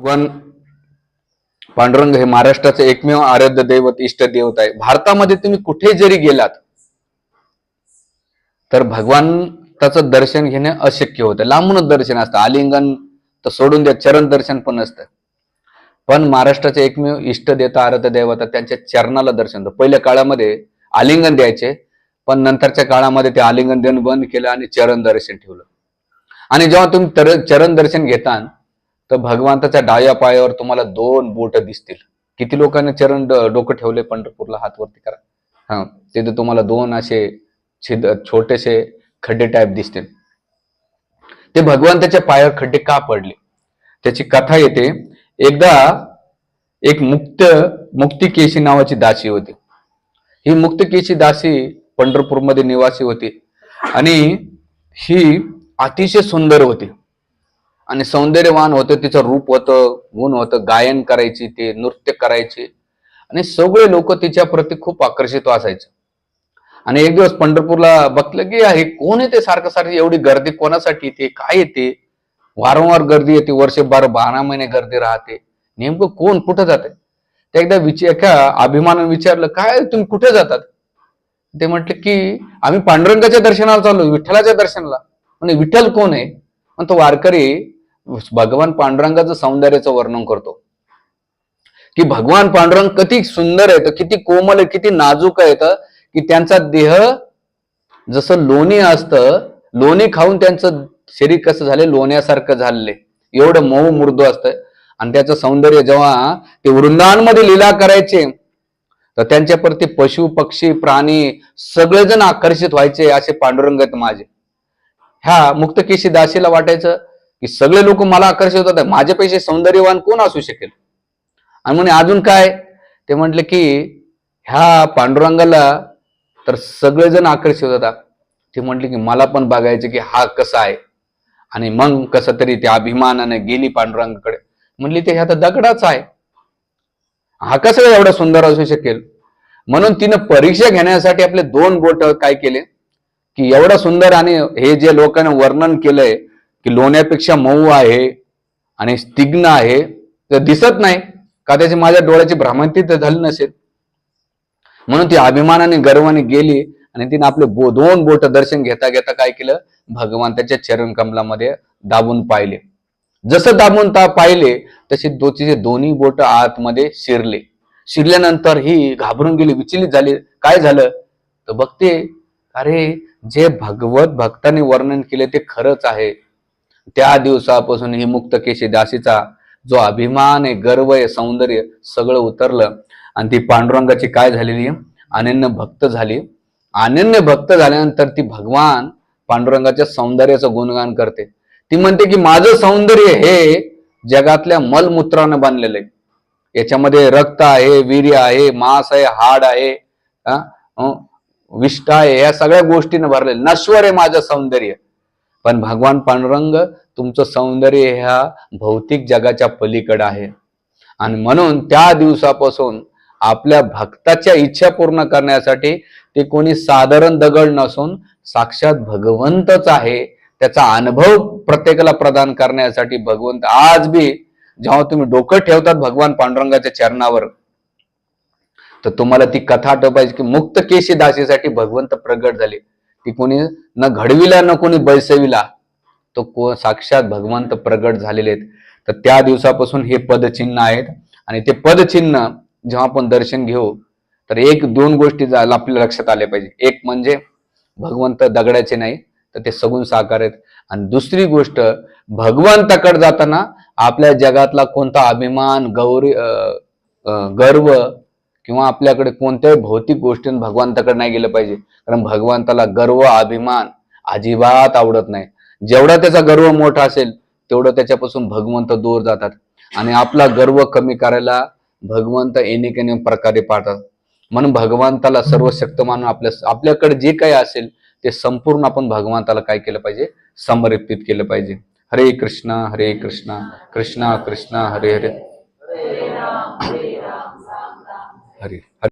भगवान पांडुरंग हे महाराष्ट्राचे एकमेव आराध्य दैवत इष्ट देवत आहे. भारतामध्ये तुम्ही कुठे जरी गेलात तर भगवान त्याचं दर्शन घेणे अशक्य होतं. लांबूनच दर्शन असतं. आलिंगन तर सोडून द्या चरण दर्शन पण असतं पण महाराष्ट्राचे एकमेव इष्ट देवता आराध्य देवता त्यांच्या चरणाला दर्शन होतं पहिल्या काळामध्ये आलिंगन द्यायचे पण नंतरच्या काळामध्ये ते आलिंगन देणं बंद केलं आणि चरण दर्शन ठेवलं. आणि जेव्हा तुम्ही चरण दर्शन घेता तर भगवंताच्या डाव्या पायावर तुम्हाला दोन बोट दिसतील. किती लोकांनी चरण डोकं ठेवले पंढरपूरला? हात वरती करा. हा तिथे तुम्हाला दोन असे छिद छोटेसे खड्डे टाईप दिसतील. ते भगवंताच्या पायावर खड्डे का पडले? त्याची कथा येते. एकदा एक मुक्त मुक्तिकेशी नावाची दासी होती. ही मुक्तकेशी दासी पंढरपूरमध्ये निवासी होती. आणि ही अतिशय सुंदर होती. आणि सौंदर्यवान होतं तिचं रूप होतं गुण होतं गायन करायची ते नृत्य करायचे. आणि सगळे लोक तिच्या प्रती खूप आकर्षित असायचे. आणि एक दिवस पंढरपूरला बघलं की हे कोण येते सारखं सारखं? एवढी गर्दी कोणासाठी येते? काय येते? वारंवार गर्दी येते वर्षभर बारा महिने गर्दी राहते. नेमकं कोण कुठं जाते? ते एकदा विचार एका अभिमानाने विचारलं काय तुम्ही कुठे जातात? ते म्हटले की आम्ही पांडुरंगाच्या दर्शनाला चाललो विठ्ठलाच्या दर्शनाला. म्हणजे विठ्ठल कोण आहे? पण तो वारकरी भगवान पांडुरंगाचं सौंदर्याचं वर्णन करतो. की भगवान पांडुरंग किती सुंदर आहे किती कोमल आहे किती नाजूक आहे की त्यांचा देह जसं लोणी असतं लोणी खाऊन त्यांचं शरीर कसं झाले लोण्यासारखं झाले एवढं मऊ मृदू असतं. आणि त्याचं सौंदर्य जेव्हा ते वृंदांमध्ये लीला करायचे तर त्यांच्याप्रती पशु पक्षी प्राणी सगळेजण आकर्षित व्हायचे असे पांडुरंग आहेत माझे. ह्या मुक्तकेशी दासीला वाटायचं की सगळे लोक मला आकर्षित होतात. माझ्यापेक्षा सौंदर्यवान कोण असू शकेल? आणि म्हणे अजून काय? ते म्हटले की ह्या पांडुरंगाला तर सगळेजण आकर्षित होतात. ते म्हटले की मला पण बघायचे की हा कसा आहे. आणि मग कसं तरी त्या अभिमानाने गेली पांडुरंगाकडे. म्हणली ते ह्या तर दगडाच आहे. हा कसं एवढा सुंदर असू शकेल? म्हणून तिनं परीक्षा घेण्यासाठी आपले दोन बोट काय केले? की एवढा सुंदर आणि हे जे लोकांनी वर्णन केलंय की लोण्यापेक्षा मऊ आहे आणि स्तिग्न आहे तर दिसत नाही. का त्याची माझ्या डोळ्याची भ्रामंती तर झाली नसेल. म्हणून ती अभिमानाने गर्वाने गेली आणि तिने आपले बो दोन बोट दर्शन घेता घेता काय केलं? भगवंताच्या चरण कमलामध्ये दाबून पाहिले. जसं दाबून ता पाहिले तसे दो तिचे दोन्ही बोट आतमध्ये शिरले. शिरल्यानंतर ही घाबरून गेली विचलित झाली. काय झालं? तर बघते अरे जे भगवत भक्ताने वर्णन केले ते खरंच आहे. त्या दिवसापासून ही मुक्तकेशी दासीचा जो अभिमान आहे गर्व आहे सौंदर्य सगळं उतरलं. आणि ती पांडुरंगाची काय झालेली अनन्य भक्त झाली. अनन्य भक्त झाल्यानंतर ती भगवान पांडुरंगाच्या सौंदर्याचं गुणगान करते. ती म्हणते की माझं सौंदर्य हे जगातल्या मलमूत्रानं बांधलेलं आहे. याच्यामध्ये रक्त आहे वीर्य आहे मांस आहे हाड आहे हा, विष्ठा आहे या सगळ्या गोष्टीनं भरलेलं. नश्वर आहे माझं सौंदर्य. पण भगवान पांडुरंग तुमचं सौंदर्य ह्या भौतिक जगाच्या पलीकडे आहे. आणि म्हणून त्या दिवसापासून आपल्या भक्ताच्या इच्छा पूर्ण करण्यासाठी ते कोणी साधारण दगड नसून साक्षात भगवंतच आहे. त्याचा अनुभव प्रत्येकाला प्रदान करण्यासाठी भगवंत आज बी जेव्हा तुम्ही डोकं ठेवतात भगवान पांडुरंगाच्या चरणावर तर तुम्हाला ती कथा आठवायची की मुक्त केशी दासीसाठी भगवंत प्रगट झाले. ती कोणी न घडविला न कोणी बैसविला तो को साक्षात भगवंत प्रगट झालेले आहेत. तर त्या दिवसापासून हे पदचिन्ह आहेत आणि ते पदचिन्ह जेव्हा आपण दर्शन घेऊ तर एक दोन गोष्टी आपल्या लक्षात आल्या पाहिजे. एक म्हणजे भगवंत दगडाचे नाही तर ते सगुण साकार आहेत. आणि दुसरी गोष्ट भगवंताकडे जाताना आपल्या जगातला कोणता अभिमान गौरी अं, गर्व किंवा आपल्याकडे कोणत्याही भौतिक गोष्टी भगवंताकडे नाही गेलं पाहिजे. कारण भगवंताला गर्व अभिमान अजिबात आवडत नाही. जेवढा त्याचा गर्व मोठा असेल तेवढं त्याच्यापासून भगवंत दूर जातात. आणि आपला गर्व कमी करायला भगवंत एनेक प्रकारे पाहतात म्हणून भगवंताला सर्व शक्त मानून आपल्या आपल्याकडे जे काही असेल ते संपूर्ण आपण भगवंताला काय केलं पाहिजे? समर्पित केलं पाहिजे. हरे कृष्णा हरे कृष्णा कृष्णा कृष्णा हरे हरे. हरी.